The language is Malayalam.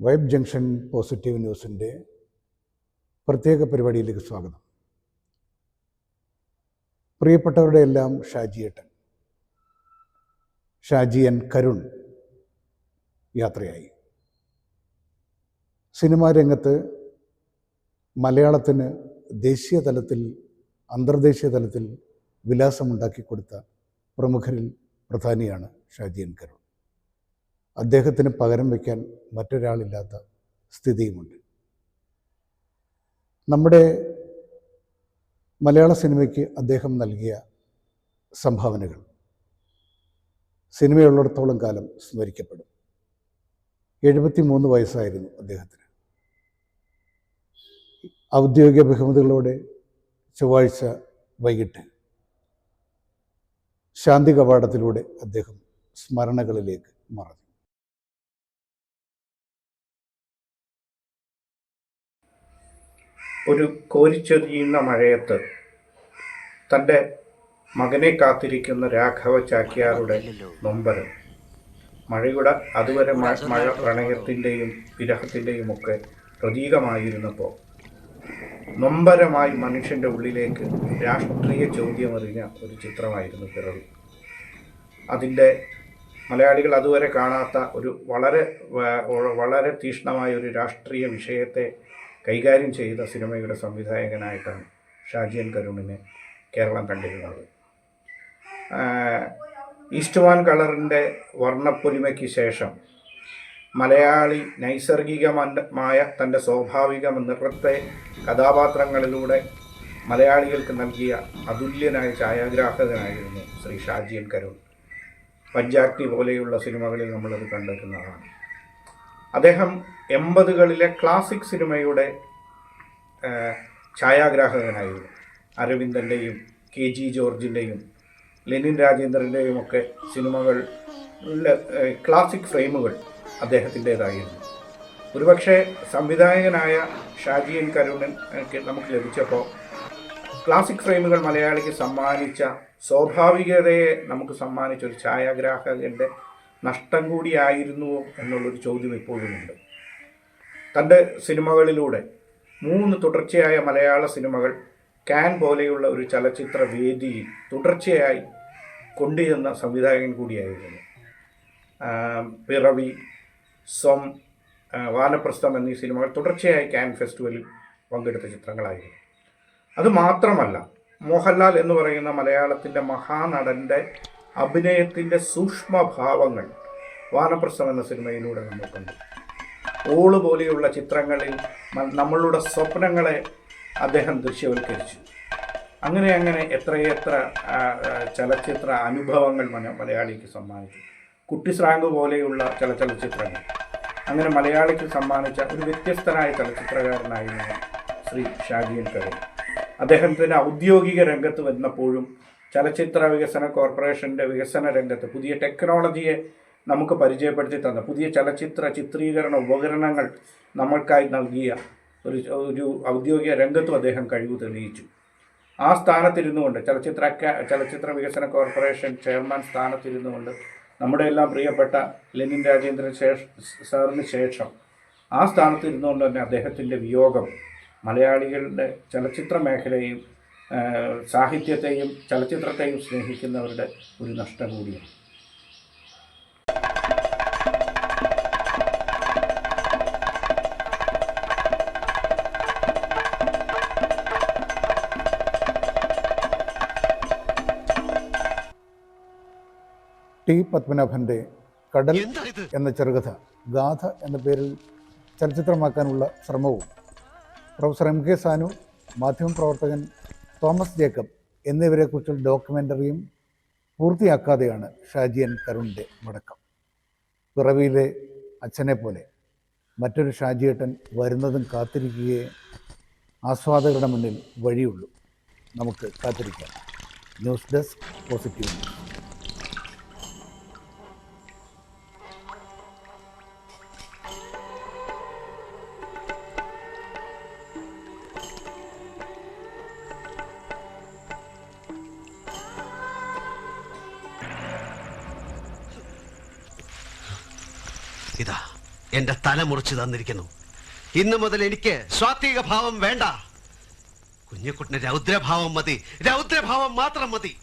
വൈബ് ജംഗ്ഷൻ പോസിറ്റീവ് ന്യൂസിന്റെ പ്രത്യേക പരിപാടിയിലേക്ക് സ്വാഗതം. പ്രിയപ്പെട്ടവരുടെ എല്ലാം ഷാജിയേട്ടൻ ഷാജിയൻ കരുൺ യാത്രയായി. സിനിമാ രംഗത്ത് മലയാളത്തിന് ദേശീയ തലത്തിൽ അന്തർദേശീയ തലത്തിൽ വിലാസമുണ്ടാക്കി കൊടുത്ത പ്രമുഖരിൽ പ്രധാനിയാണ് ഷാജി എൻ കരുൺ. അദ്ദേഹത്തിന് പകരം വയ്ക്കാൻ മറ്റൊരാളില്ലാത്ത സ്ഥിതിയുമുണ്ട്. നമ്മുടെ മലയാള സിനിമയ്ക്ക് അദ്ദേഹം നൽകിയ സംഭാവനകൾ സിനിമയുള്ളിടത്തോളം കാലം സ്മരിക്കപ്പെടും. എഴുപത്തി മൂന്ന് വയസ്സായിരുന്നു അദ്ദേഹത്തിന്. ഔദ്യോഗിക ബഹുമതികളോടെ ചൊവ്വാഴ്ച വൈകിട്ട് ശാന്തി കവാടത്തിലൂടെ അദ്ദേഹം സ്മരണകളിലേക്ക് മറഞ്ഞു. ഒരു കോരിച്ചൊരിയുന്ന മഴയത്ത് തന്റെ മകനെ കാത്തിരിക്കുന്ന രാഘവ ചാക്യാറുടെ നൊമ്പരം. മഴയുടെ അതുവരെ മഴ പ്രണയത്തിന്റെയും വിരഹത്തിന്റെയും ഒക്കെ പ്രതീകമായിരുന്നപ്പോൾ നൊമ്പരമായി മനുഷ്യന്റെ ഉള്ളിലേക്ക് രാഷ്ട്രീയ ചോദ്യമറിഞ്ഞ ഒരു ചിത്രമായിരുന്നു പിറവി. അതിന്റെ മലയാളികൾ അതുവരെ കാണാത്ത ഒരു വളരെ വളരെ തീക്ഷ്ണമായ ഒരു രാഷ്ട്രീയ വിഷയത്തെ കൈകാര്യം ചെയ്ത സിനിമയുടെ സംവിധായകനായിട്ടാണ് ഷാജിയൻ കരുണിനെ കേരളം കണ്ടിരുന്നത്. ആഹ് ഈസ്റ്റ് വാൻ കളറിന്റെ വർണപ്പൊലിമയ്ക്ക് ശേഷം മലയാളി നൈസർഗികമായ തന്റെ സ്വാഭാവിക നിറത്തെ കഥാപാത്രങ്ങളിലൂടെ മലയാളികൾക്ക് നൽകിയ അതുല്യനായ ഛായാഗ്രാഹകനായിരുന്നു ശ്രീ ഷാജിയൻ കരുൺ. പഞ്ചാഗ്നി പോലെയുള്ള സിനിമകളിൽ നമ്മളത് കണ്ടിരുന്നതാണ് അദ്ദേഹം എൺപതുകളിലെ ക്ലാസിക് സിനിമയുടെ ഛായാഗ്രാഹകനായിരുന്നു. അരവിന്ദന്റെയും കെ ജി ജോർജിന്റെയും ലെനിൻ രാജേന്ദ്രന്റെയും ഒക്കെ സിനിമകൾ ക്ലാസിക് ഫ്രെയിമുകൾ അദ്ദേഹത്തിന്റേതായിരുന്നു ഒരുപക്ഷെ സംവിധായകനായ ഷാജിയൻ കരുണൻ ഒക്കെ നമുക്ക് ലഭിച്ചപ്പോൾ ക്ലാസിക് ഫ്രെയിമുകൾ മലയാളിക്ക് സമ്മാനിച്ച സ്വാഭാവികതയെ നമുക്ക് സമ്മാനിച്ച ഒരു ഛായാഗ്രാഹകന്റെ നഷ്ടം കൂടിയായിരുന്നുവോ എന്നുള്ളൊരു ചോദ്യം ഇപ്പോഴുമുണ്ട്. തന്റെ സിനിമകളിലൂടെ മൂന്ന് തുടർച്ചയായ മലയാള സിനിമകൾ ക്യാൻ പോലെയുള്ള ഒരു ചലച്ചിത്ര വേദിയിൽ തുടർച്ചയായി കൊണ്ടുചെന്ന സംവിധായകൻ കൂടിയായിരുന്നു. പിറവി സ്വം വാനപ്രസ്ഥം എന്നീ സിനിമകൾ തുടർച്ചയായി ക്യാൻ ഫെസ്റ്റിവലിൽ പങ്കെടുത്ത ചിത്രങ്ങളായിരുന്നു. അത് മാത്രമല്ല മോഹൻലാൽ എന്ന് പറയുന്ന മലയാളത്തിന്റെ മഹാനടന്റെ അഭിനയത്തിന്റെ സൂക്ഷ്മഭാവങ്ങൾ വാനപ്രസ്ഥം എന്ന സിനിമയിലൂടെ നമ്മൾ കണ്ടു. ഓൾ പോലെയുള്ള ചിത്രങ്ങളിൽ നമ്മളുടെ സ്വപ്നങ്ങളെ അദ്ദേഹം ദൃശ്യവൽക്കരിച്ചു. അങ്ങനെ അങ്ങനെ എത്രയെത്ര ചലച്ചിത്ര അനുഭവങ്ങൾ മലയാളിക്ക് സമ്മാനിച്ചു. കുട്ടിസ്രാങ്ക് പോലെയുള്ള ചില ചലച്ചിത്രങ്ങൾ. അങ്ങനെ മലയാളിക്ക് സമ്മാനിച്ച ഒരു വ്യത്യസ്തനായ ചലച്ചിത്രകാരനായിരുന്നു ശ്രീ ഷാജിയൻ കരുൺ അദ്ദേഹത്തിന്റെ ഔദ്യോഗിക രംഗത്ത് വന്നപ്പോഴും ചലച്ചിത്ര വികസന കോർപ്പറേഷന്റെ വികസന രംഗത്ത് പുതിയ ടെക്നോളജിയെ നമുക്ക് പരിചയപ്പെടുത്തി തന്ന പുതിയ ചലച്ചിത്ര ചിത്രീകരണ ഉപകരണങ്ങൾ നമ്മൾക്കായി നൽകിയ ഒരു ഒരു ഔദ്യോഗിക രംഗത്തും അദ്ദേഹം കഴിവ് തെളിയിച്ചു. ആ സ്ഥാനത്തിരുന്നുകൊണ്ട് ചലച്ചിത്ര ചലച്ചിത്ര വികസന കോർപ്പറേഷൻ ചെയർമാൻ സ്ഥാനത്തിരുന്നുകൊണ്ട് നമ്മുടെ എല്ലാം പ്രിയപ്പെട്ട ലെനിൻ രാജേന്ദ്രൻ ശേഷ സാറിന് ശേഷം ആ സ്ഥാനത്തിരുന്നുകൊണ്ട് തന്നെ അദ്ദേഹത്തിന്റെ വിയോഗം മലയാളികളുടെ ചലച്ചിത്ര മേഖലയെയും ആ, സാഹിത്യത്തെയും ചലച്ചിത്രത്തെയും സ്നേഹിക്കുന്നവരുടെ ഒരു നഷ്ടം കൂടിയാണ്. ടി പത്മനാഭന്റെ കടൽ എന്ന ചെറുകഥ ഗാഥ എന്ന പേരിൽ ചലച്ചിത്രമാക്കാനുള്ള ശ്രമവും. പ്രൊഫസർ എം കെ സാനു മാധ്യമപ്രവർത്തകൻ തോമസ് ജേക്കബ് എന്നിവരെക്കുറിച്ചുള്ള ഡോക്യുമെന്ററിയും പൂർത്തിയാക്കാതെയാണ് ഷാജിയൻ കരുണിന്റെ മടക്കം. പിറവിയിലെ അച്ഛനെ പോലെ മറ്റൊരു ഷാജിയേട്ടൻ വരുന്നതും കാത്തിരിക്കുകയെ ആസ്വാദകരുടെ മുന്നിൽ വഴിയുള്ളൂ. നമുക്ക് കാത്തിരിക്കാം. ന്യൂസ് ഡെസ്ക് പോസിറ്റീവ് ഇതാ എന്റെ തല മുറിച്ചു തന്നിരിക്കുന്നു. ഇന്നു മുതൽ എനിക്ക് സ്വാത്വിക ഭാവം വേണ്ട. കുഞ്ഞുകുട്ടിന് രൗദ്രഭാവം മതി. രൗദ്രഭാവം മാത്രം മതി.